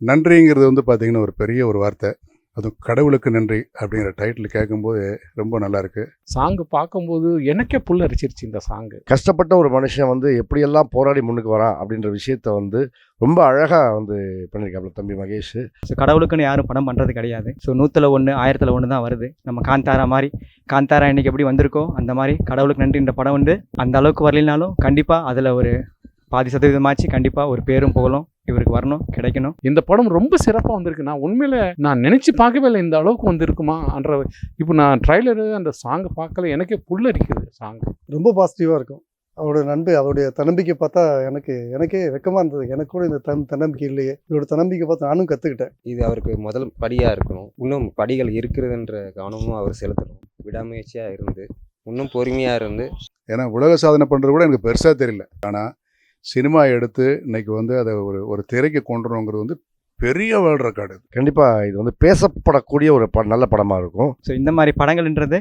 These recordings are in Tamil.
நன்றிங்கிறது வந்து பார்த்திங்கன்னா ஒரு பெரிய ஒரு வார்த்தை. அதுவும் கடவுளுக்கு நன்றி அப்படிங்கிற டைட்டில் கேட்கும்போது ரொம்ப நல்லா இருக்கு. சாங்கு பார்க்கும்போது எனக்கே புல்லரிச்சிருச்சு இந்த சாங்கு கஷ்டப்பட்ட ஒரு மனுஷன் வந்து எப்படியெல்லாம் போராடி முன்னுக்கு வரான் அப்படின்ற விஷயத்த வந்து ரொம்ப அழகாக வந்து பண்ணியிருக்காப்புல தம்பி மகேஷ். ஸோ கடவுளுக்குன்னு யாரும் படம் பண்ணுறது கிடையாது. ஸோ நூற்றில் ஒன்று ஆயிரத்தில் ஒன்று தான் வருது. நம்ம காந்தாரா மாதிரி காந்தாரா இன்னைக்கு எப்படி வந்திருக்கோ அந்த மாதிரி கடவுளுக்கு நன்றி இந்த படம் வந்து அந்த அளவுக்கு வரலைனாலும் கண்டிப்பாக அதில் ஒரு பாதி சதவீதமாச்சு கண்டிப்பாக ஒரு பேரும் புகழும். இவருக்கு வரணும் கிடைக்கணும். இந்த படம் ரொம்ப சிறப்பாக வந்திருக்கு. நான் உண்மையில நான் நினச்சி பார்க்கவே இல்லை இந்த அளவுக்கு வந்திருக்குமான்ற இப்போ நான் ட்ரைலரு அந்த சாங்கை பார்க்கல எனக்கே புல்லரிக்குது சாங் ரொம்ப பாசிட்டிவாக இருக்கும். அவரோட நண்பு அவருடைய தன்னம்பிக்கை பார்த்தா எனக்கு எனக்கே வெக்கமாக இருந்தது. எனக்கு கூட இந்த தன் தன்னம்பிக்கை இல்லையே. இவரோட தன்னம்பிக்கை பார்த்து நானும் கற்றுக்கிட்டேன் இது அவருக்கு முதல் படியாக இருக்கணும். இன்னும் படிகள் இருக்கிறதுன்ற கவனமும் அவர் செலுத்தணும். விடாமுயற்சியாக இருந்து இன்னும் பொறுமையாக இருந்து. ஏன்னா உலக சாதனை பண்ணுறது கூட எனக்கு பெருசாக தெரியல. ஆனால் சினிமா எடுத்து இன்னைக்கு வந்து அதை ஒரு ஒரு திரைக்கு கொண்டு வரணுங்கிறது வந்து பெரிய வேர்ல்ட் ரெக்கார்டு கண்டிப்பாக இது வந்து பேசப்படக்கூடிய ஒரு ப நல்ல படமாக இருக்கும். ஸோ இந்த மாதிரி படங்கள்ன்றது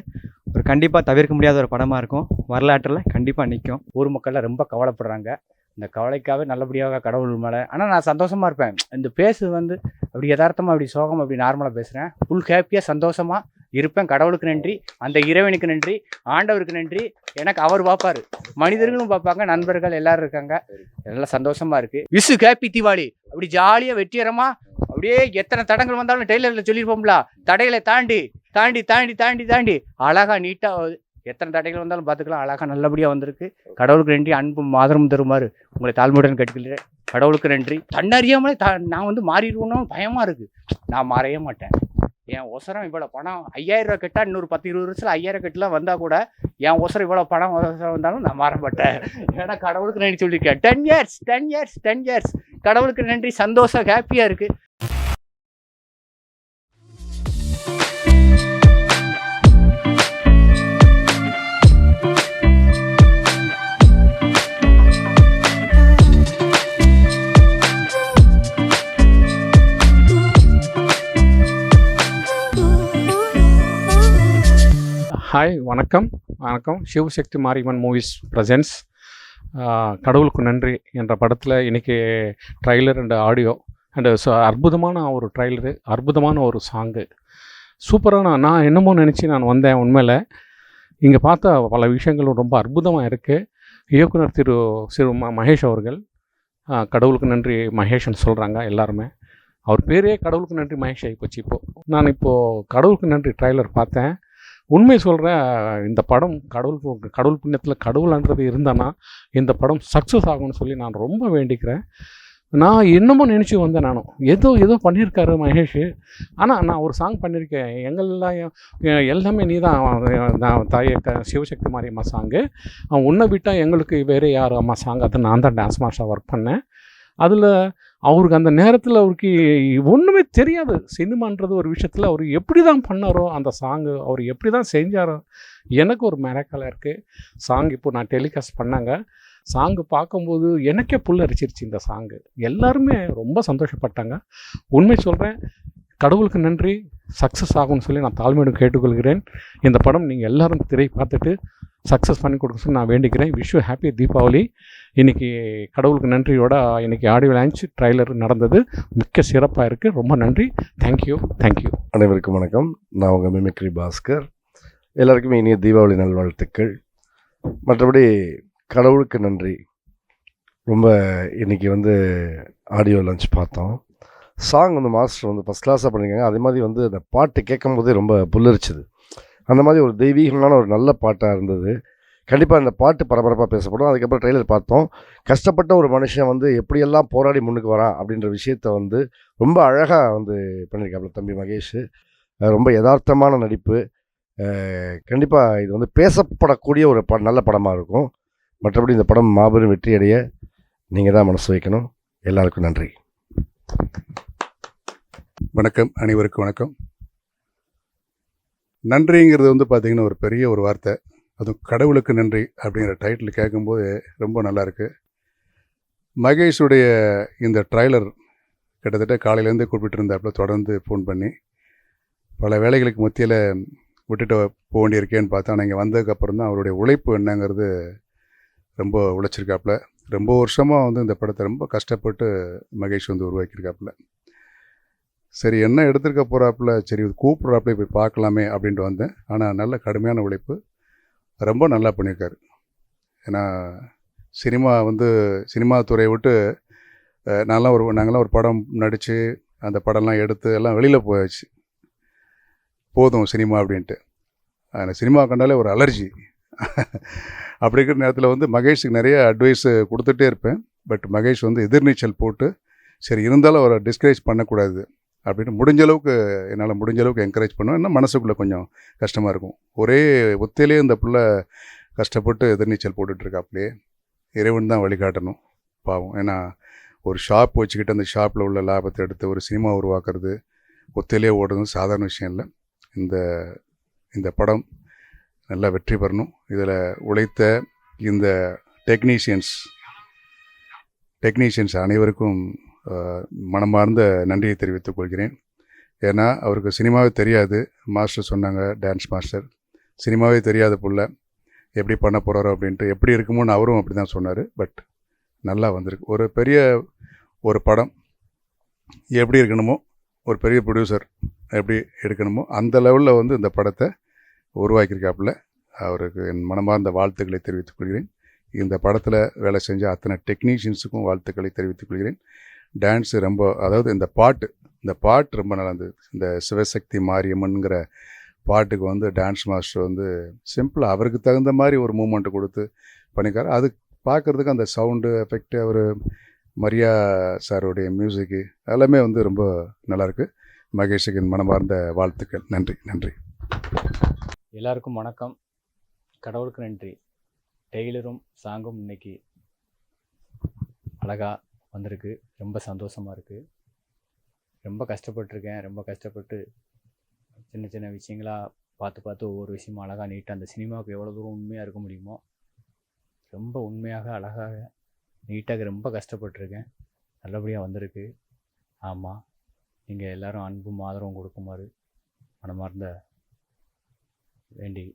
ஒரு கண்டிப்பாக தவிர்க்க முடியாத ஒரு படமாக இருக்கும். வரலாற்றில் கண்டிப்பாக நிற்கும் ஊர் மக்கள்லாம் ரொம்ப கவலைப்படுறாங்க. இந்த கவலைக்காகவே நல்லபடியாக கடவுள் மேலே. ஆனால் நான் சந்தோஷமாக இருப்பேன். இந்த பேசு வந்து அப்படி யதார்த்தமாக அப்படி சோகம் அப்படி நார்மலாக பேசுகிறேன் ஃபுல் ஹாப்பியாக சந்தோஷமாக இருப்பேன் கடவுளுக்கு நன்றி அந்த இறைவனுக்கு நன்றி ஆண்டவருக்கு நன்றி. எனக்கு அவர் பார்ப்பார். மனிதர்களும் பார்ப்பாங்க நண்பர்கள் எல்லாரும் இருக்காங்க. எல்லாம் சந்தோஷமாக இருக்குது விசு ஹாப்பி தீபாவளி அப்படி ஜாலியாக வெற்றிகரமாக அப்படியே எத்தனை தடங்கள் வந்தாலும் டெய்லரில் சொல்லியிருப்போம்ல தடைகளை தாண்டி தாண்டி தாண்டி தாண்டி தாண்டி அழகாக நீட்டாக எத்தனை தடைகள் வந்தாலும் பார்த்துக்கலாம் அழகாக நல்லபடியாக வந்திருக்கு. கடவுளுக்கு நன்றி அன்பும் ஆதரவும் தருமாறு உங்களை தாழ்மையுடன் கேட்டுக்கிறேன் கடவுளுக்கு நன்றி. தன்னறியாமலே த நான் வந்து மாறிடுவோன்னு பயமாக இருக்குது நான் மாறவே மாட்டேன். என் ஒசரம் இவ்வளோ பணம். ஐயாயிரம் ரூபா கெட்டால் இன்னொரு பத்து இருபது வருஷத்தில் ஐயாயிரம் கெட்டலாம் வந்தால் கூட என் ஒசரம் இவ்வளோ பணம் ஒசரம் வந்தாலும் நான் மாறப்பட்டேன் ஏன்னா கடவுளுக்கு நன்றி சொல்லியிருக்கேன். Ten years ten years ten years கடவுளுக்கு நன்றி சந்தோஷம் ஹாப்பியாக இருக்குது ஹாய் வணக்கம். வணக்கம். சிவசக்தி மாரியம்மன் மூவிஸ் ப்ரெசன்ஸ் கடவுளுக்கு நன்றி என்ற படத்தில் இன்றைக்கி ட்ரைலர் அண்ட் ஆடியோ அண்டு அற்புதமான ஒரு ட்ரைலரு அற்புதமான ஒரு சாங்கு சூப்பரான நான் என்னமோ நினச்சி நான் வந்தேன் உண்மையில். இங்கே பார்த்த பல விஷயங்களும் ரொம்ப அற்புதமாக இருக்குது இயக்குனர் திரு சிறு மகேஷ் அவர்கள் கடவுளுக்கு நன்றி மகேஷ்னு சொல்கிறாங்க எல்லாருமே. அவர் பேரே கடவுளுக்கு நன்றி மகேஷ் ஆகிப்போச்சு இப்போது நான் இப்போது கடவுளுக்கு நன்றி ட்ரைலர் பார்த்தேன். உண்மை சொல்கிறேன் இந்த படம் கடவுள் கடவுள் புண்ணியத்தில் கடவுள்ன்றது இருந்தேன்னா இந்த படம் சக்ஸஸ் ஆகும்னு சொல்லி நான் ரொம்ப வேண்டிக்கிறேன். நான் இன்னமும் நினச்சி வந்தேன் நானும் ஏதோ ஏதோ பண்ணியிருக்காரு மகேஷ். ஆனால் நான் ஒரு சாங் பண்ணியிருக்கேன். எங்கெல்லாம் எல்லாமே நீ தான் நான் தாய க சிவசக்தி மாரியம்மா சாங்கு அவன் உன்னை விட்டால் எங்களுக்கு வேறு யார் அம்மா சாங் அது நான் தான் டான்ஸ் மாஸ்டராக ஒர்க் பண்ணேன். அதில் அவருக்கு அந்த நேரத்தில் அவருக்கு ஒன்றுமே தெரியாது. சினிமான்றது ஒரு விஷயத்தில் அவர் எப்படி தான் பண்ணாரோ அந்த சாங்கு அவர் எப்படி தான் செஞ்சாரோ எனக்கு ஒரு மிரக்கலாக இருக்குது சாங் இப்போ நான் டெலிகாஸ்ட் பண்ணாங்க. சாங்கு பார்க்கும்போது எனக்கே புல்லரிச்சிருச்சு இந்த சாங்கு எல்லாருமே ரொம்ப சந்தோஷப்பட்டாங்க. உண்மை சொல்கிறேன் கடவுளுக்கு நன்றி சக்ஸஸ் ஆகும்னு சொல்லி நான் தாழ்மையிடம் கேட்டுக்கொள்கிறேன். இந்த படம் நீங்கள் எல்லாரும் திரை பார்த்துட்டு சக்ஸஸ் பண்ணி கொடுக்க சொல்லி நான் வேண்டிக்கிறேன். Wish happy Deepavali. இன்றைக்கி கடவுளுக்கு நன்றியோட இன்றைக்கி ஆடியோ லான்ச் ட்ரைலர் நடந்தது. மிக்க சிறப்பாக இருக்குது ரொம்ப நன்றி. தேங்க்யூ தேங்க்யூ அனைவருக்கும் வணக்கம். நான் உங்கள் மிமிக்ரி பாஸ்கர். எல்லாருக்குமே இனிய தீபாவளி நல்வாழ்த்துக்கள். மற்றபடி கடவுளுக்கு நன்றி. ரொம்ப இன்றைக்கி வந்து ஆடியோ லஞ்ச் பார்த்தோம். சாங் வந்து மாஸ்டர் வந்து ஃபஸ்ட் கிளாஸாக பண்ணியிருக்காங்க. அதே மாதிரி வந்து அந்த பாட்டு கேட்கும் போதே ரொம்ப புல்லரிச்சுது. அந்த மாதிரி ஒரு தெய்வீகமான ஒரு நல்ல பாட்டாக இருந்தது. கண்டிப்பாக அந்த பாட்டு பரபரப்பாக பேசப்படும். அதுக்கப்புறம் ட்ரெய்லர் பார்த்தோம். கஷ்டப்பட்ட ஒரு மனுஷன் வந்து எப்படியெல்லாம் போராடி முன்னுக்கு வரான் அப்படின்ற விஷயத்த வந்து ரொம்ப அழகாக வந்து பண்ணியிருக்காப்புல தம்பி மகேஷ். ரொம்ப யதார்த்தமான நடிப்பு. கண்டிப்பாக இது வந்து பேசப்படக்கூடிய ஒரு ப நல்ல படமாக இருக்கும். மற்றபடி இந்த படம் மாபெரும் வெற்றி அடைய நீங்கள் தான் மனசு வைக்கணும். எல்லாருக்கும் நன்றி. வணக்கம். அனைவருக்கும் வணக்கம். நன்றிங்கிறது வந்து பார்த்திங்கன்னா ஒரு பெரிய ஒரு வார்த்தை. அதுவும் கடவுளுக்கு நன்றி அப்படிங்கிற டைட்டில் கேட்கும்போது ரொம்ப நல்லாயிருக்கு மகேஷுடைய இந்த ட்ரைலர் கிட்டத்தட்ட காலையிலேருந்தே கூப்பிட்டுருந்தாப்புல தொடர்ந்து ஃபோன் பண்ணி பல வேலைகளுக்கு மத்தியில் விட்டுட்டு போக வேண்டியிருக்கேன்னு பார்த்தா ஆனால் இங்கே வந்ததுக்கப்புறம் தான் அவருடைய உழைப்பு என்னங்கிறது ரொம்ப உழைச்சிருக்காப்புல. ரொம்ப வருஷமாக வந்து இந்த படத்தை ரொம்ப கஷ்டப்பட்டு மகேஷ் வந்து உருவாக்கியிருக்காப்புல. சரி என்ன எடுத்திருக்க போகிறாப்புல சரி கூப்பிட்றாப்புல போய் பார்க்கலாமே அப்படின்ட்டு வந்தேன். ஆனால் நல்ல கடுமையான உழைப்பு. ரொம்ப நல்லா பண்ணியிருக்காரு. ஏன்னா சினிமா வந்து சினிமா துறையை விட்டு அஹ், நான்லாம் ஒரு நாங்களாம் ஒரு படம் நடித்து அந்த படம்லாம் எடுத்து எல்லாம் வெளியில் போயாச்சு. போதும் சினிமா அப்படின்ட்டு. அதில் சினிமா கண்டாலே ஒரு அலர்ஜி. அப்படி இருக்கிற நேரத்தில் வந்து மகேஷுக்கு நிறைய அட்வைஸ் கொடுத்துட்டே இருப்பேன். பட் மகேஷ் வந்து எதிர்நீச்சல் போட்டு சரி இருந்தாலும் அவரை டிஸ்கரேஜ் பண்ணக்கூடாது. அப்படின்னு முடிஞ்ச அளவுக்கு என்னால் முடிஞ்ச அளவுக்கு என்கரேஜ் பண்ணுவேன். இன்னும் மனசுக்குள்ளே கொஞ்சம் கஷ்டமாக இருக்கும். ஒரே ஒத்தையிலே இந்த பிள்ளை கஷ்டப்பட்டு எதிர்நீச்சல் போட்டுட்ருக்காப்புலையே இறைவன் தான் வழிகாட்டணும் பாவம். ஏன்னா ஒரு ஷாப் வச்சுக்கிட்டு அந்த ஷாப்பில் உள்ள லாபத்தை எடுத்து ஒரு சினிமா உருவாக்குறது ஒத்தையிலே ஓடுறது சாதாரண விஷயம் இல்லை. இந்த இந்த படம் நல்லா வெற்றி பெறணும். இதில் உழைத்த இந்த டெக்னீஷியன்ஸ் டெக்னீஷியன்ஸ் அனைவருக்கும் மனமார்ந்த நன்றியை தெரிவித்துக் கொள்கிறேன். ஏன்னா அவருக்கு சினிமாவே தெரியாது. மாஸ்டர் சொன்னாங்க டான்ஸ் மாஸ்டர். சினிமாவே தெரியாத புள்ள. எப்படி பண்ண போகிறாரோ அப்படின்ட்டு எப்படி இருக்குமோன்னு அவரும் அப்படி தான் சொன்னார். பட் நல்லா வந்திருக்கு. ஒரு பெரிய ஒரு படம் எப்படி இருக்கணுமோ ஒரு பெரிய ப்ரொடியூசர் எப்படி எடுக்கணுமோ அந்த லெவலில் வந்து இந்த படத்தை உருவாக்கியிருக்காப்புல. அவருக்கு என் மனமார்ந்த வாழ்த்துக்களை தெரிவித்துக் கொள்கிறேன். இந்த படத்தில் வேலை செஞ்ச அத்தனை டெக்னீஷியன்ஸுக்கும் வாழ்த்துக்களை தெரிவித்துக் கொள்கிறேன். டான்ஸு ரொம்ப அதாவது இந்த பாட்டு இந்த பாட்டு ரொம்ப நல்லா இருந்தது இந்த சிவசக்தி மாரியம்மன்கிற பாட்டுக்கு வந்து டான்ஸ் மாஸ்டர் வந்து சிம்பிளாக அவருக்கு தகுந்த மாதிரி ஒரு மூமெண்ட்டு கொடுத்து பண்ணிக்காரு. அது பார்க்குறதுக்கு அந்த சவுண்டு எஃபெக்ட் அவர் மரியா சாருடைய மியூசிக்கு எல்லாமே வந்து ரொம்ப நல்லாயிருக்கு மகேஷுக்கு மனமார்ந்த வாழ்த்துக்கள். நன்றி நன்றி. எல்லாருக்கும் வணக்கம். கடவுளுக்கு நன்றி. டெய்லரும் சாங்கும் இன்னைக்கு அழகா வந்திருக்கு. ரொம்ப சந்தோஷமாக இருக்குது ரொம்ப கஷ்டப்பட்டிருக்கேன். ரொம்ப கஷ்டப்பட்டு சின்ன சின்ன விஷயங்களாக பார்த்து பார்த்து ஒவ்வொரு விஷயமும் அழகாக நீட்டாக அந்த சினிமாவுக்கு எவ்வளோ தூரம் உண்மையாக இருக்க முடியுமோ ரொம்ப உண்மையாக அழகாக நீட்டாக ரொம்ப கஷ்டப்பட்டிருக்கேன். நல்லபடியாக வந்திருக்கு. ஆமாம் நீங்கள் எல்லோரும் அன்பும் ஆதரவும் கொடுக்குமாறு மனமார்ந்த வேண்டி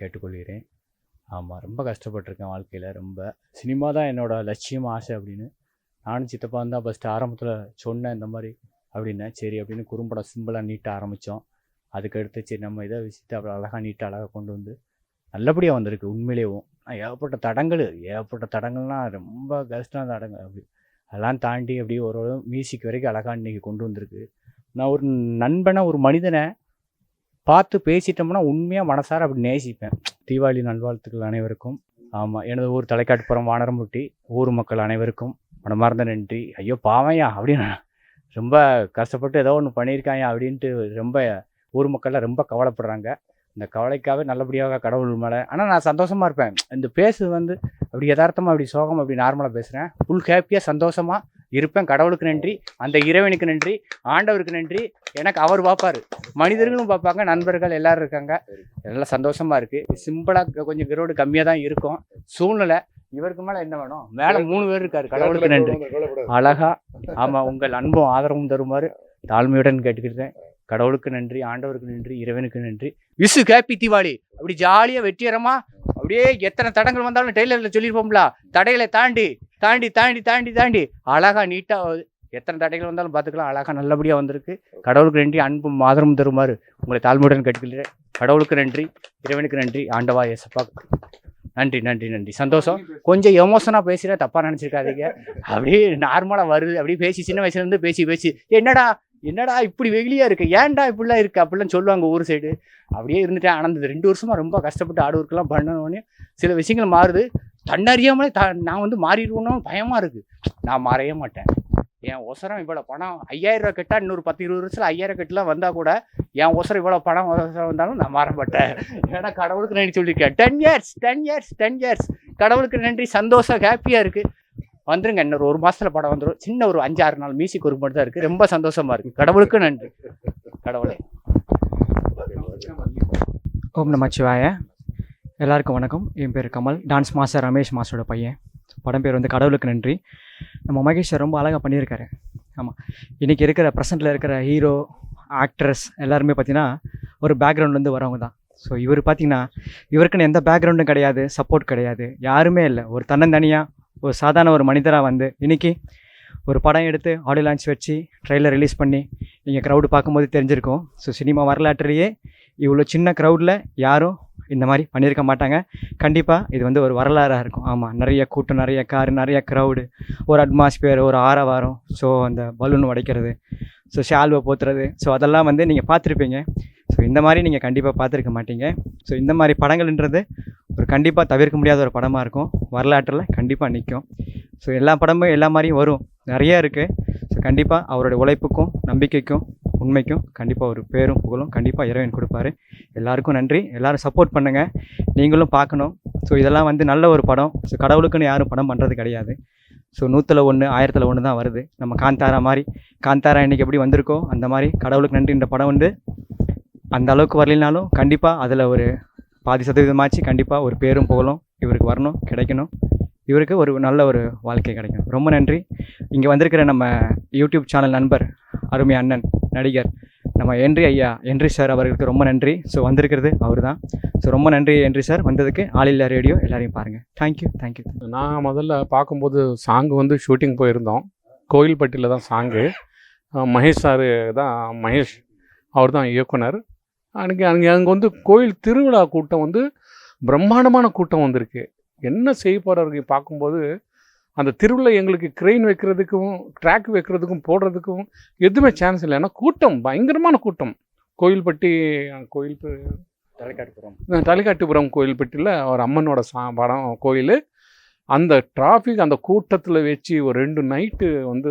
கேட்டுக்கொள்கிறேன். ஆமாம் ரொம்ப கஷ்டப்பட்டிருக்கேன் வாழ்க்கையில். ரொம்ப சினிமா தான் என்னோடய லட்சியம் ஆசை அப்படின்னு நானும் சித்தப்பா தான் ஃபஸ்ட்டு ஆரம்பத்தில் சொன்னேன் இந்த மாதிரி அப்படின்னேன் சரி அப்படின்னு குறும்படம் சிம்பிளாக நீட்டாக ஆரம்பித்தோம் அதுக்கடுத்து சரி நம்ம இதை விசித்து அப்புறம் அழகாக நீட்டாக அழகாக கொண்டு வந்து நல்லபடியாக வந்திருக்கு உண்மையிலேயும் ஏகப்பட்ட தடங்கள் ஏகப்பட்ட தடங்கள்லாம் ரொம்ப கஷ்டம் தடங்கள். அப்படி அதெல்லாம் தாண்டி அப்படியே ஒரு மியூசிக் வரைக்கும் அழகாக இன்றைக்கி கொண்டு வந்திருக்கு. நான் ஒரு நண்பனை ஒரு மனிதனை பார்த்து பேசிட்டோம்னா உண்மையாக மனசார அப்படி நேசிப்பேன். தீபாவளி நல்வாழ்த்துக்கள் அனைவருக்கும். ஆமாம் எனது ஊர் தலைக்காட்டுப்புறம் வானரம்புட்டி ஊர் மக்கள் அனைவருக்கும். மனமார்ந்த நன்றி. ஐயோ பாவையா அப்படின்னு. ரொம்ப கஷ்டப்பட்டு ஏதோ ஒன்று பண்ணியிருக்காயா அப்படின்ட்டு ரொம்ப ஊர் மக்கள்லாம் ரொம்ப கவலைப்படுறாங்க. இந்த கவலைக்காகவே நல்லபடியாக கடவுள் மேலே. ஆனால் நான் சந்தோஷமாக இருப்பேன். இந்த பேசு வந்து அப்படி யதார்த்தமாக அப்படி சோகம் அப்படி நார்மலாக பேசுகிறேன் ஃபுல் ஹாப்பியாக சந்தோஷமாக இருப்பேன். கடவுளுக்கு நன்றி. அந்த இறைவனுக்கு நன்றி. ஆண்டவருக்கு நன்றி. எனக்கு அவர் பார்ப்பாரு. மனிதர்களும் பார்ப்பாங்க. நண்பர்கள் எல்லாரும் இருக்காங்க. எல்லாம் சந்தோஷமா இருக்கு. சிம்பிளாக கொஞ்சம் கிரௌடு கம்மியாக தான் இருக்கும். சூழ்நிலை இவருக்கு மேலே என்ன வேணும்? மேலே மூணு பேர் இருக்காரு கடவுளுக்கு நன்றி. அழகா ஆமாம் உங்கள் அன்பும் ஆதரவும் தருமாறு தாழ்மையுடன் கேட்டுக்கிட்டேன். கடவுளுக்கு நன்றி ஆண்டவருக்கு நன்றி இறைவனுக்கு நன்றி. Wish happy Deepavali. அப்படி ஜாலியாக வெற்றிகரமா அப்படியே எத்தனை தடங்கள் வந்தாலும் டெய்லரில் சொல்லியிருப்போம்ல தடைகளை தாண்டி தாண்டி தாண்டி தாண்டி தாண்டி அழகா நீட்டாக எத்தனை தடைகள் வந்தாலும் பார்த்துக்கலாம் அழகா நல்லபடியாக வந்திருக்கு. கடவுளுக்கு நன்றி அன்பும் ஆதரவும் தருமாறு உங்களை தாழ்மையுடன் கேட்டுக்கிறேன் கடவுளுக்கு நன்றி இறைவனுக்கு நன்றி ஆண்டவா ஏசப்பா நன்றி நன்றி நன்றி. சந்தோஷம். கொஞ்சம் எமோஷனாக பேசுகிறேன் தப்பாக நினச்சிருக்காதீங்க. அப்படியே நார்மலாக வருது. அப்படியே பேசி சின்ன வயசுலேருந்து பேசி பேசி. என்னடா என்னடா இப்படி வெகுளியாக இருக்கு? ஏன்டா இப்படிலாம் இருக்கு? அப்படிலாம் சொல்லுவாங்க ஊர் சைடு அப்படியே இருந்துட்டேன் ஆனால் இந்த ரெண்டு வருஷமாக ரொம்ப கஷ்டப்பட்டு ஆடு ஒர்க்கெல்லாம் பண்ணணுன்னே சில விஷயங்கள் மாறுது. தன்னறியாமலே த நான் வந்து மாறிடுவோன்னு பயமாக இருக்குது நான் மாறவே மாட்டேன். என் ஒசரம் இவ்வளோ பணம் ஐயாயிரம் ரூபா இன்னொரு பத்து இருபது வருஷத்தில் ஐயாயிரம் கெட்டுலாம் வந்தால் கூட என் ஒசரம் இவ்வளோ பணம் ஒசரம் வந்தாலும் நான் மாறப்பட்டேன் ஏன்னா கடவுளுக்கு நன்றி சொல்லியிருக்கேன் ten years ten years ten years கடவுளுக்கு நன்றி சந்தோஷம் ஹாப்பியாக இருக்குது வந்துருங்க இன்னொரு ஒரு மாதத்தில் படம் வந்துடும் சின்ன ஒரு அஞ்சாறு நாள் மியூசிக் ஒரு மட்டும் தான் இருக்குது ரொம்ப சந்தோஷமாக இருக்குது கடவுளுக்கு நன்றி. கடவுளே. ஓம் நமச்சிவாய எல்லாருக்கும் வணக்கம். என் பேர் கமல். டான்ஸ் மாஸ்டர் ரமேஷ் மாஸ்டரோட பையன். படம் பேர் வந்து கடவுளுக்கு நன்றி. நம்ம மகேஷ் ரொம்ப அழகாக பண்ணியிருக்காரு. ஆமாம் இன்றைக்கி இருக்கிற ப்ரெசண்ட்டில் இருக்கிற ஹீரோ ஆக்ட்ரஸ் எல்லாருமே பார்த்தீங்கன்னா ஒரு பேக்ரவுண்ட்லேருந்து வரவங்க தான். ஸோ இவர் பார்த்தீங்கன்னா இவருக்குன்னு எந்த பேக்ரவுண்டும் கிடையாது சப்போர்ட் கிடையாது யாருமே இல்லை. ஒரு தன்னந்தனியாக ஒரு சாதாரண ஒரு மனிதராக வந்து இன்றைக்கி ஒரு படம் எடுத்து ஆடியோ லான்ச் வச்சு ட்ரெய்லர் ரிலீஸ் பண்ணி நீங்கள் க்ரௌடு பார்க்கும்போது தெரிஞ்சிருக்கும். ஸோ சினிமா வரலாற்றிலேயே இவ்வளோ சின்ன க்ரௌடில் யாரும் இந்த மாதிரி பண்ணியிருக்க மாட்டாங்க. கண்டிப்பாக இது வந்து ஒரு வரலாறாக இருக்கும். ஆமாம் நிறைய கூட்டம் நிறைய கார் நிறைய க்ரௌடு ஒரு அட்மாஸ்பியர் ஒரு ஆரவாரம். ஸோ அந்த பலூன் உடைக்கிறது ஸோ ஷால்வை போத்துறது. ஸோ அதெல்லாம் வந்து நீங்கள் பார்த்துருப்பீங்க. ஸோ இந்த மாதிரி நீங்கள் கண்டிப்பாக பார்த்துருக்க மாட்டீங்க. ஸோ இந்த மாதிரி படங்கள்ன்றது ஒரு கண்டிப்பாக தவிர்க்க முடியாத ஒரு படமாக இருக்கும். வரலாற்றில் கண்டிப்பாக நிற்கும் ஸோ எல்லா படமும் எல்லா மாதிரியும் வரும். நிறைய இருக்குது ஸோ கண்டிப்பாக அவரோட உழைப்புக்கும் நம்பிக்கைக்கும் உண்மைக்கும் கண்டிப்பாக ஒரு பேரும் புகழும். கண்டிப்பாக இறைவன் கொடுப்பாரு. எல்லாருக்கும் நன்றி. எல்லாரும் சப்போர்ட் பண்ணுங்கள் நீங்களும் பார்க்கணும். ஸோ இதெல்லாம் வந்து நல்ல ஒரு படம். ஸோ கடவுளுக்குன்னு யாரும் படம் பண்ணுறது கிடையாது. ஸோ நூற்றில் ஒன்று ஆயிரத்தில் ஒன்று தான் வருது. நம்ம காந்தாரா மாதிரி. காந்தாரா இன்றைக்கி எப்படி வந்திருக்கோ அந்த மாதிரி கடவுளுக்கு நன்றின்ற படம் வந்து அந்த அளவுக்கு வரலினாலும் கண்டிப்பாக அதில் ஒரு பாதி சதவீதமாச்சு கண்டிப்பாக ஒரு பேரும் புகழும். இவருக்கு வரணும் கிடைக்கணும். இவருக்கு ஒரு நல்ல ஒரு வாழ்க்கை கிடைக்கும் ரொம்ப நன்றி. இங்கே வந்திருக்கிற நம்ம யூடியூப் சேனல் நண்பர் அருமை அண்ணன். நடிகர். நம்ம என்றி ஐயா என்றி சார் அவர்களுக்கு ரொம்ப நன்றி. ஸோ வந்திருக்கிறது அவர் தான் ஸோ ரொம்ப நன்றி என்றி சார் வந்ததுக்கு ஆளில்லா ரேடியோ எல்லாரையும் பாருங்கள் தேங்க்யூ தேங்க்யூ நான் முதல்ல பார்க்கும்போது சாங் வந்து ஷூட்டிங் போயிருந்தோம். கோயில்பட்டியில் தான் சாங்கு மகேஷ் சார் தான் மகேஷ் அவர் தான் இயக்குனர். அன்றைக்கி அங்கே அங்கே வந்து கோயில் திருவிழா கூட்டம் வந்து பிரம்மாண்டமான கூட்டம் வந்திருக்கு. என்ன செய்ய போகிறாரு பார்க்கும்போது அந்த திருவிழா எங்களுக்கு கிரெயின் வைக்கிறதுக்கும் ட்ராக் வைக்கிறதுக்கும் போடுறதுக்கும் எதுவுமே சான்ஸ் இல்லை. ஏன்னா கூட்டம் பயங்கரமான கூட்டம். கோயில்பட்டி கோயில் பேரு- தலைக்காட்டுப்புறம் தலைக்காட்டுப்புறம் கோயில்பட்டியில் ஒரு அம்மனோட சா படம் கோயில். அந்த டிராஃபிக் அந்த கூட்டத்தில் வச்சு ஒரு ரெண்டு நைட்டு வந்து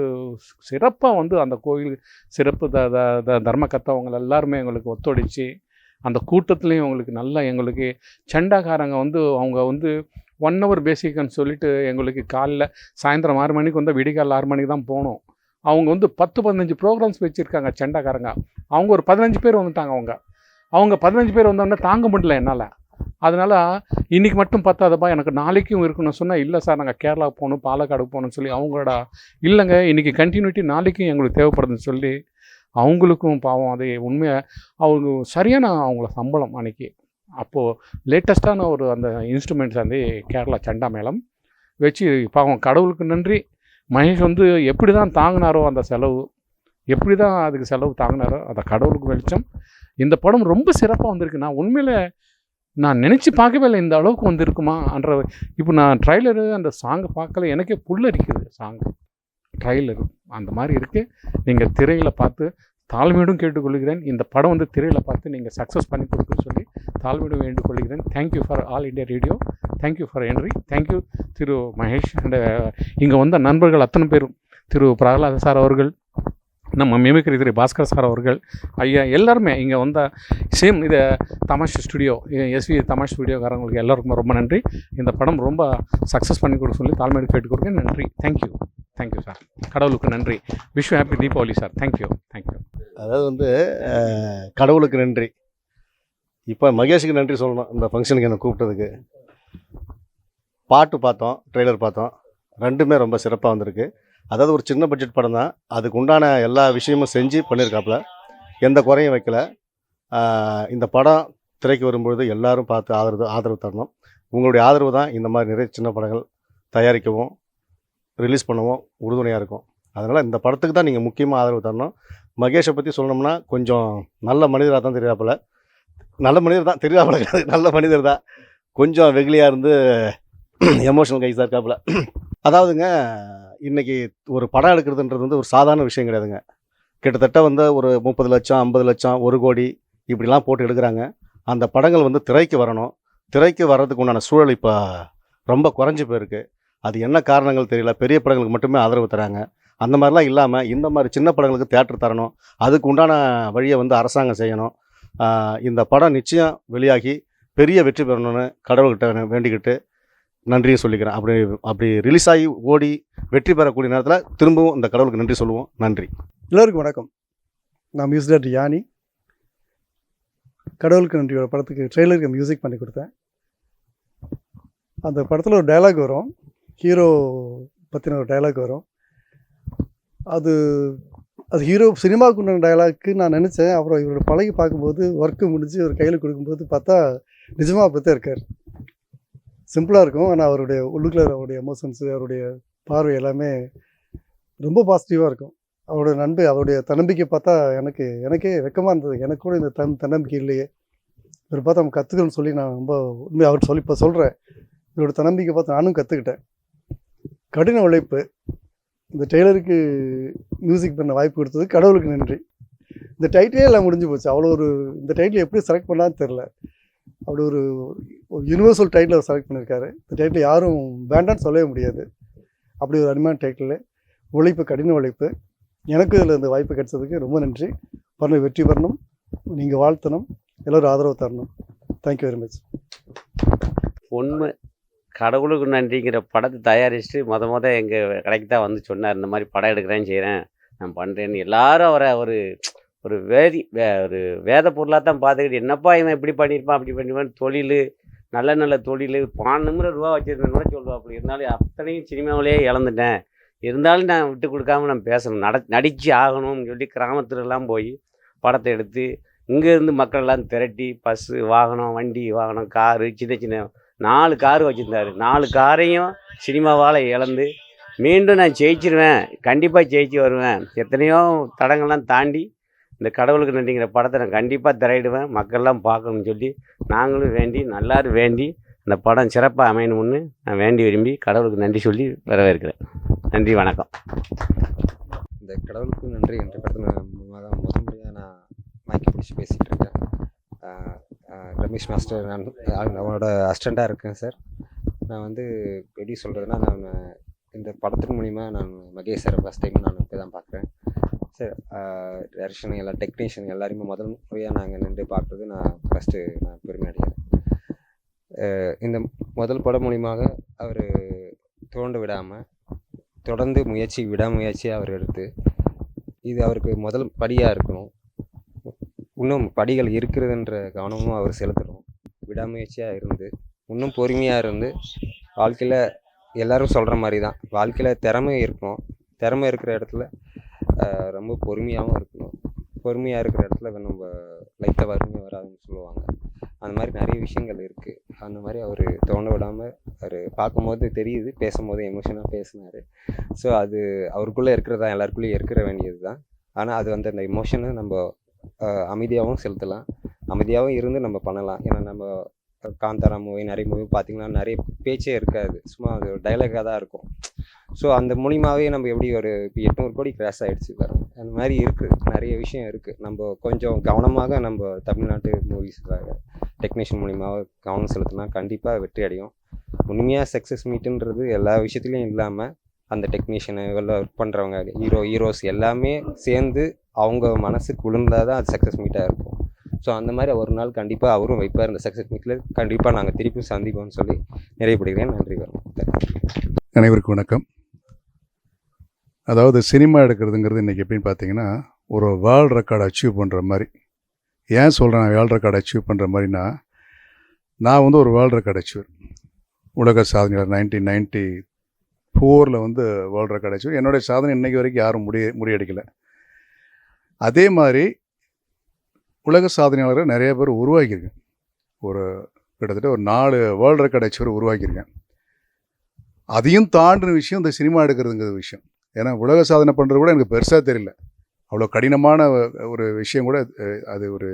சிறப்பாக வந்து அந்த கோயில் சிறப்பு த த த தர்மகர்த்தவங்க எல்லாருமே எங்களுக்கு ஒத்துழைச்சி அந்த கூட்டத்துலேயும் எங்களுக்கு நல்லா எங்களுக்கு சண்டாக்காரங்க வந்து அவங்க வந்து ஒன் ஹவர் பேசிக்னு சொல்லிட்டு எங்களுக்கு காலைல சாயந்தரம் ஆறு மணிக்கு வந்து விடிகால் ஆறு மணிக்கு தான் போகணும் அவங்க வந்து பத்து பதினஞ்சு ப்ரோக்ராம்ஸ் வச்சுருக்காங்க செண்டாக்காரங்க. அவங்க ஒரு பதினஞ்சு பேர் வந்துட்டாங்க அவங்க. அவங்க பதினஞ்சு பேர் வந்தோடனே தாங்க முடியல என்னால். அதனால் இன்றைக்கி மட்டும் பத்தாதப்பா எனக்கு நாளைக்கும் இருக்கணும்னு சொன்னால் இல்லை சார் நாங்கள் கேரளா போகணும் பாலக்காடு போகணும்னு சொல்லி அவங்களோட இல்லைங்க இன்றைக்கி கண்டினியூட்டி நாளைக்கும் எங்களுக்கு தேவைப்படுதுன்னு சொல்லி அவங்களுக்கும் பாவம் அது உண்மையாக அவங்க சரியான அவங்கள சம்பளம் அன்றைக்கி அப்போது லேட்டஸ்ட்டான ஒரு அந்த இன்ஸ்ட்ருமெண்ட்ஸ் வந்து கேரளா சண்டா மேளம் வச்சு பாவம் கடவுளுக்கு நன்றி. மகேஷ் வந்து எப்படி தான் தாங்கினாரோ அந்த செலவு எப்படி தான் அதுக்கு செலவு தாங்கினாரோ அந்த கடவுளுக்கு வெளிச்சம். இந்த படம் ரொம்ப சிறப்பாக வந்திருக்கு. நான் உண்மையில் நான் நினச்சி பார்க்கவே இல்லை இந்த அளவுக்கு வந்திருக்குமான்ற இப்போ நான் ட்ரைலரு அந்த சாங்கை பார்க்கல எனக்கே புல்லரிக்குது சாங் ட்ரைலரு அந்த மாதிரி இருக்குது நீங்கள் திரையில் பார்த்து தாழ்மையோடும் கேட்டுக்கொள்கிறேன். இந்த படம் வந்து திரையில் பார்த்து நீங்கள் சக்ஸஸ் பண்ணி கொடுக்க சொல்லி தாழ்மையோடும் வேண்டுகொள்கிறேன். Thank you for All India Radio thank you for entry thank you Thiru Mahesh. And uh, இங்கே வந்த நண்பர்கள் அத்தனை பேரும் திரு பிரகலாத சார் அவர்கள் நம்ம மிமிக்ரி திரு பாஸ்கர் சார் அவர்கள் ஐயா எல்லாருமே இங்கே வந்த சேம் இதை தமாஷ் ஸ்டுடியோ எஸ்வி தமாஷ் ஸ்டுடியோக்காரங்களுக்கு எல்லாருக்குமே ரொம்ப நன்றி. இந்த படம் ரொம்ப சக்ஸஸ் பண்ணி கொடுக்க சொல்லி தாழ்மையோடு கேட்டுக்கொடுக்க நன்றி. தேங்க்யூ தேங்க்யூ சார் கடவுளுக்கு நன்றி. Wish happy Deepavali sir thank you thank you அதாவது வந்து கடவுளுக்கு நன்றி. இப்போ மகேஷுக்கு நன்றி சொல்லணும். இந்த ஃபங்க்ஷனுக்கு என்னை கூப்பிட்டதுக்கு. பாட்டு பார்த்தோம் ட்ரெய்லர் பார்த்தோம். ரெண்டுமே ரொம்ப சிறப்பாக வந்திருக்கு. அதாவது ஒரு சின்ன பட்ஜெட் படம் தான். அதுக்கு உண்டான எல்லா விஷயமும் செஞ்சு பண்ணியிருக்காப்புல எந்த குறையும் வைக்கல. இந்த படம் திரைக்கு வரும்பொழுது எல்லாரும் பார்த்து ஆதரவு ஆதரவு தரணும். உங்களுடைய ஆதரவு தான் இந்த மாதிரி நிறைய சின்ன படங்கள் தயாரிக்கவும் ரிலீஸ் பண்ணவும் உறுதுணையாக இருக்கும். அதனால் இந்த படத்துக்கு தான் நீங்கள் முக்கியமாக ஆதரவு தரணும். மகேஷை பற்றி சொல்லணும்னா கொஞ்சம் நல்ல மனிதராக தான் தெரியாப்புல. நல்ல மனிதர் தான். தெரியாப்புல கிடையாது நல்ல மனிதர் தான். கொஞ்சம் வெகுளியாக இருந்து எமோஷனல் கைஸாக இருக்காப்புல. அதாவதுங்க இன்றைக்கி ஒரு படம் எடுக்கிறதுன்றது வந்து ஒரு சாதாரண விஷயம் கிடையாதுங்க. கிட்டத்தட்ட வந்து ஒரு முப்பது லட்சம் ஐம்பது லட்சம் ஒரு கோடி இப்படிலாம் போட்டு எடுக்கிறாங்க. அந்த படங்கள் வந்து திரைக்கு வரணும். திரைக்கு வர்றதுக்கு உண்டான சூழல் இப்போ ரொம்ப குறைஞ்சி போயிருக்கு. அது என்ன காரணங்கள் தெரியல. பெரிய படங்களுக்கு மட்டுமே ஆதரவு தராங்க. அந்த மாதிரிலாம் இல்லாமல் இந்த மாதிரி சின்ன படங்களுக்கு தேட்டர் தரணும். அதுக்கு உண்டான வழியை வந்து அரசாங்கம் செய்யணும். இந்த படம் நிச்சயம் வெளியாகி பெரிய வெற்றி பெறணும்னு கடவுள்கிட்ட வேண்டிக்கிட்டு நன்றியும் சொல்லிக்கிறேன். அப்படி அப்படி ரிலீஸ் ஆகி ஓடி வெற்றி பெறக்கூடிய நேரத்தில் திரும்பவும் இந்த கடவுளுக்கு நன்றி சொல்லுவோம். நன்றி. எல்லோருக்கும் வணக்கம். நான் மியூசிக் யானி. கடவுளுக்கு நன்றியோட படத்துக்கு ட்ரெய்லருக்கு மியூசிக் பண்ணி கொடுத்தேன். அந்த படத்தில் ஒரு டயலாக் வரும். ஹீரோ பற்றின ஒரு டயலாக் வரும். அது அது ஹீரோ சினிமாவுக்கு உண்டான டயலாக்கு நான் நினச்சேன். அப்புறம் இவரோட பழகி பார்க்கும்போது ஒர்க்கு முடிஞ்சு ஒரு கையில் கொடுக்கும்போது பார்த்தா நிஜமாக அப்படி தான் இருக்கார். சிம்பிளாக இருக்கும். ஆனால் அவருடைய உள்ளுக்குள்ள அவருடைய எமோஷன்ஸு அவருடைய பார்வை எல்லாமே ரொம்ப பாசிட்டிவாக இருக்கும். அவருடைய நண்பு அவருடைய தன்னம்பிக்கை பார்த்தா எனக்கு எனக்கே வெக்கமாக இருந்தது. எனக்கு கூட இந்த தன் தன்னம்பிக்கை இல்லையே. இவர் பார்த்து நம்ம கற்றுக்கணும்னு சொல்லி நான் ரொம்ப உண்மை அவர் சொல்லி இப்போ சொல்கிறேன் இவரோட தன்னம்பிக்கை பார்த்து நானும் கற்றுக்கிட்டேன் கடின உழைப்பு. இந்த டெய்லருக்கு மியூசிக் பண்ண வாய்ப்பு கொடுத்தது கடவுளுக்கு நன்றி. இந்த டைட்டிலே எல்லாம் முடிஞ்சு போச்சு. அவ்வளோ ஒரு இந்த டைட்டில் எப்படி செலக்ட் பண்ணான்னு தெரில அப்படி ஒரு யூனிவர்சல் டைட்டில் அவர் செலக்ட் பண்ணியிருக்காரு இந்த டைட்டில் யாரும் வேண்டான்னு சொல்லவே முடியாது. அப்படி ஒரு அருமையான டைட்டில் உழைப்பு கடின உழைப்பு. எனக்கு இதில் இந்த வாய்ப்பு கிடைச்சதுக்கு ரொம்ப நன்றி. பண்ண வெற்றி பெறணும் நீங்கள் வாழ்த்தணும். எல்லோரும் ஆதரவு தரணும். தேங்க்யூ வெரி மச் உண்மை கடவுளுக்கு நன்றிங்கிற படத்தை தயாரிச்சுட்டு மொத மொத எங்கள் கடைக்கு தான் வந்து சொன்னார் இந்த மாதிரி படம் எடுக்கிறேன்னு செய்கிறேன் நான் பண்ணுறேன்னு எல்லாரும் அவரை ஒரு ஒரு வேதி வே ஒரு வேத பொருளாக தான் பார்த்துக்கிட்டு என்னப்பா இவன் இப்படி பண்ணியிருப்பான் அப்படி பண்ணியிருப்பான்? தொழில் நல்ல நல்ல தொழில் பான் நிமிடம் ரூபா வச்சுருந்தேன் கூட சொல்லுவா அப்படி. இருந்தாலும் அத்தனையும் சினிமாவிலேயே இழந்துட்டேன். இருந்தாலும் நான் விட்டு கொடுக்காம நான் பேசணும். நட நடிச்சு ஆகணும்னு சொல்லி கிராமத்துலலாம் போய் படத்தை எடுத்து இங்கேருந்து மக்கள் எல்லாம் திரட்டி பஸ்ஸு வாகனம் வண்டி வாகனம் காரு சின்ன சின்ன நாலு கார் வச்சுருந்தாரு. நாலு காரையும் சினிமாவால் இழந்து மீண்டும் நான் ஜெயிச்சிருவேன். கண்டிப்பாக ஜெயிச்சு வருவேன். எத்தனையோ தடங்கள்லாம் தாண்டி இந்த கடவுளுக்கு நன்றிங்கிற படத்தை நான் கண்டிப்பாக திரையிடுவேன். மக்கள்லாம் பார்க்கணும்னு சொல்லி நாங்களும் வேண்டி நல்லாரும் வேண்டி அந்த படம் சிறப்பாக அமையணும்னு நான் வேண்டி விரும்பி கடவுளுக்கு நன்றி சொல்லி வரவேற்கிறேன். நன்றி வணக்கம். இந்த கடவுளுக்கு நன்றி என்ற படத்தில் நான் முறையாக நான் மைக்கை பிடிச்சி பேசிகிட்டு இருக்கேன். ரமேஷ் மாஸ்டர் நான் அவனோட அசிஸ்டண்ட்டாக இருக்கேன் சார் நான் வந்து எப்படி சொல்கிறதுனா நான் இந்த படத்தின் மூலிமா நான் மகேஷ் சார் ஃபஸ்ட் டைம் நான் இப்போ தான் பார்க்குறேன் சார் டேரக்ஷன் எல்லா டெக்னீஷியன் எல்லாருமே முதல் முறையாக நாங்கள் நின்று பார்க்குறது நான் ஃபஸ்ட்டு நான் பெருமை அடைகிறேன் இந்த முதல் படம் மூலியமாக அவர் தோண்ட விடாமல் தொடர்ந்து முயற்சி விடாமுயற்சியாக அவர் எடுத்து இது அவருக்கு முதல் படியாக இருக்கணும். இன்னும் படிகள் இருக்கிறதுன்ற கவனமும் அவர் செலுத்தணும். விடாமுயற்சியாக இருந்து இன்னும் பொறுமையாக இருந்து வாழ்க்கையில் எல்லாரும் சொல்கிற மாதிரி தான் வாழ்க்கையில் திறமை இருக்கணும். திறமை இருக்கிற இடத்துல ரொம்ப பொறுமையாகவும் இருக்கணும். பொறுமையாக இருக்கிற இடத்துல நம்ம லைட்டாக வறுமையாக வராதுன்னு சொல்லுவாங்க. அந்த மாதிரி நிறைய விஷயங்கள் இருக்குது அந்த மாதிரி அவர் தோண்ட விடாமல் அவர் பார்க்கும்போது தெரியுது பேசும்போது எமோஷனாக பேசினார். ஸோ அது அவருக்குள்ளே இருக்கிறதா எல்லாருக்குள்ளேயும் இருக்கிற வேண்டியது தான் ஆனால் அது வந்து அந்த எமோஷனை நம்ம அமைதியாகவும் செலுத்தலாம். அமைதியாகவும் இருந்து நம்ம பண்ணலாம். ஏன்னா நம்ம காந்தாரா மூவி நிறைய மூவி பார்த்திங்கன்னா நிறைய பேச்சே இருக்காது. சும்மா அது ஒரு டைலாகாக தான் இருக்கும். ஸோ அந்த மூலியமாகவே நம்ம எப்படி ஒரு இப்போ எட்நூறு கோடி கிராஸ் ஆகிடுச்சு பாருங்க. அந்த மாதிரி இருக்குது நிறைய விஷயம் இருக்குது நம்ம கொஞ்சம் கவனமாக நம்ம தமிழ்நாட்டு மூவிஸ்க்காக டெக்னீஷியன் மூலியமாக கவனம் செலுத்தினா கண்டிப்பாக வெற்றி அடையும். உண்மையாக சக்ஸஸ் மீட்டுன்றது எல்லா விஷயத்துலையும் இல்லாமல் அந்த டெக்னீஷியனு இவெல்லாம் ஒர்க் பண்ணுறவங்க ஹீரோ ஹீரோஸ் எல்லாமே சேர்ந்து அவங்க மனசுக்கு குளிர்ந்தால் தான் அது சக்ஸஸ் மீட்டாக இருக்கும். ஸோ அந்த மாதிரி ஒரு நாள் கண்டிப்பாக அவரும் வைப்பார். இந்த சக்ஸஸ் மீட்டில் கண்டிப்பாக நாங்கள் திருப்பி சந்திப்போம்னு சொல்லி நிறைவுபடுகிறேன். நன்றி வரும். அனைவருக்கும் வணக்கம். அதாவது சினிமா எடுக்கிறதுங்கிறது இன்றைக்கி எப்படின்னு பார்த்தீங்கன்னா ஒரு வேர்ல்ட் ரெக்கார்டு அச்சீவ் பண்ணுற மாதிரி. ஏன் சொல்கிறேன் வேர்ல்டு ரெக்கார்டு அச்சீவ் பண்ணுற மாதிரினா நான் வந்து ஒரு வேர்ல்ட் ரெக்கார்டு அச்சீவர் உலக சாதனையாளர் நைன்டீன் நைன்ட்டி ஃபோரில் வந்து வேர்ல்டு ரெக்கார்ட் அச்சீவ் என்னுடைய சாதனை இன்றைக்கு வரைக்கும் யாரும் முடிய முறியடிக்கலை. அதே மாதிரி உலக சாதனையாளரை நிறைய பேர் உருவாக்கியிருக்கேன் ஒரு கிட்டத்தட்ட ஒரு நாலு வேர்ல்டு ரெக்கார்ட் அச்சீவர் உருவாக்கியிருக்கேன் அதையும் தாண்டின விஷயம் இந்த சினிமா எடுக்கிறதுங்கிற விஷயம். ஏன்னா உலக சாதனை பண்ணுறது கூட எனக்கு பெருசாக தெரியல. அவ்வளோ கடினமான ஒரு விஷயம் கூட அது ஒரு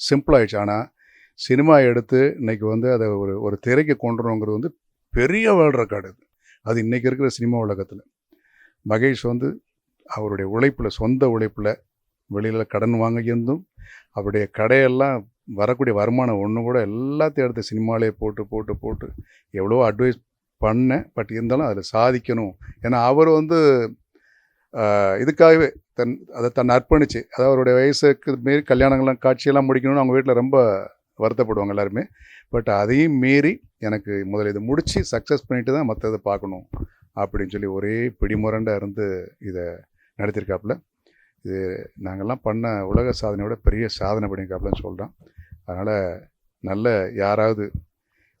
சிம்பிளாகிடுச்சு ஆனால் சினிமா எடுத்து இன்றைக்கி வந்து அதை ஒரு ஒரு திரைக்கு கொண்டுறோங்கிறது வந்து பெரிய வேர்ல்டு ரெக்கார்டு அது இன்றைக்கி இருக்கிற சினிமா உலகத்தில். மகேஷ் வந்து அவருடைய உழைப்பில் சொந்த உழைப்பில் வெளியில் கடன் வாங்கியிருந்தும் அவருடைய கடையெல்லாம் வரக்கூடிய வருமானம் ஒன்று கூட எல்லாத்தையும் எடுத்து சினிமாலே போட்டு போட்டு போட்டு எவ்வளோ அட்வைஸ் பண்ணேன். பட் இருந்தாலும் அதில் சாதிக்கணும். ஏன்னா அவர் வந்து இதுக்காகவே தன் அதை தன்னை அர்ப்பணிச்சு அதாவது அவருடைய வயசுக்கு மாரி கல்யாணங்கள்லாம் காட்சியெல்லாம் முடிக்கணும்னு அவங்க வீட்டில் ரொம்ப வருத்தப்படுவாங்க எல்லாருமே. பட் அதையும் மீறி எனக்கு முதல்ல இதை முடித்து சக்ஸஸ் பண்ணிட்டு தான் மற்றதை பார்க்கணும் அப்படின்னு சொல்லி ஒரே பிடிமுரண்டாக இருந்து இதை நடத்தியிருக்காப்புல இது நாங்கள்லாம் பண்ண உலக சாதனையோட பெரிய சாதனை பண்ணியிருக்காப்புலன்னு சொல்கிறோம் அதனால் நல்ல யாராவது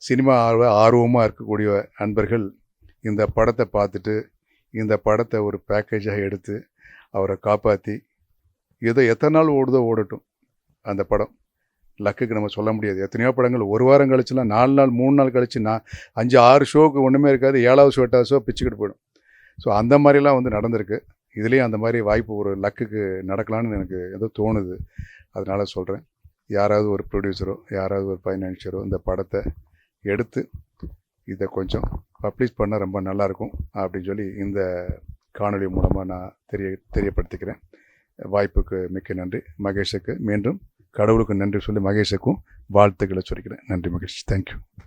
சினிமா ஆர்வ ஆர்வமாக இருக்கக்கூடிய நண்பர்கள் இந்த படத்தை பார்த்துட்டு இந்த படத்தை ஒரு பேக்கேஜாக எடுத்து அவரை காப்பாற்றி எதோ எத்தனை நாள் ஓடுதோ ஓடட்டும் அந்த படம். லக்குக்கு நம்ம சொல்ல முடியாது. எத்தனையோ படங்கள் ஒரு வாரம் கழிச்சுலாம் நாலு நாள் மூணு நாள் கழிச்சுன்னா நான் அஞ்சு ஆறு ஷோவுக்கு ஒன்றுமே இருக்காது. ஏழாவது ஷோ எட்டாவது ஷோ பிச்சுக்கிட்டு போயிடும். ஸோ அந்த மாதிரிலாம் வந்து நடந்திருக்கு. இதுலேயும் அந்த மாதிரி வாய்ப்பு ஒரு லக்குக்கு நடக்கலான்னு எனக்கு ஏதோ தோணுது. அதனால் சொல்கிறேன் யாராவது ஒரு ப்ரொடியூசரோ யாராவது ஒரு ஃபைனான்சியரோ இந்த படத்தை எடுத்து இதை கொஞ்சம் பப்ளிஷ் பண்ணால் ரொம்ப நல்லாயிருக்கும் அப்படின்னு சொல்லி இந்த காணொலி மூலமாக நான் தெரிய தெரியப்படுத்திக்கிறேன். வாய்ப்புக்கு மிக்க நன்றி. மகேஷுக்கு மீண்டும் கடவுளுக்கு நன்றி சொல்லி மகேஷுக்கும் வாழ்த்துக்களை சொல்லிக்கிறேன். நன்றி மகேஷ். தேங்க்யூ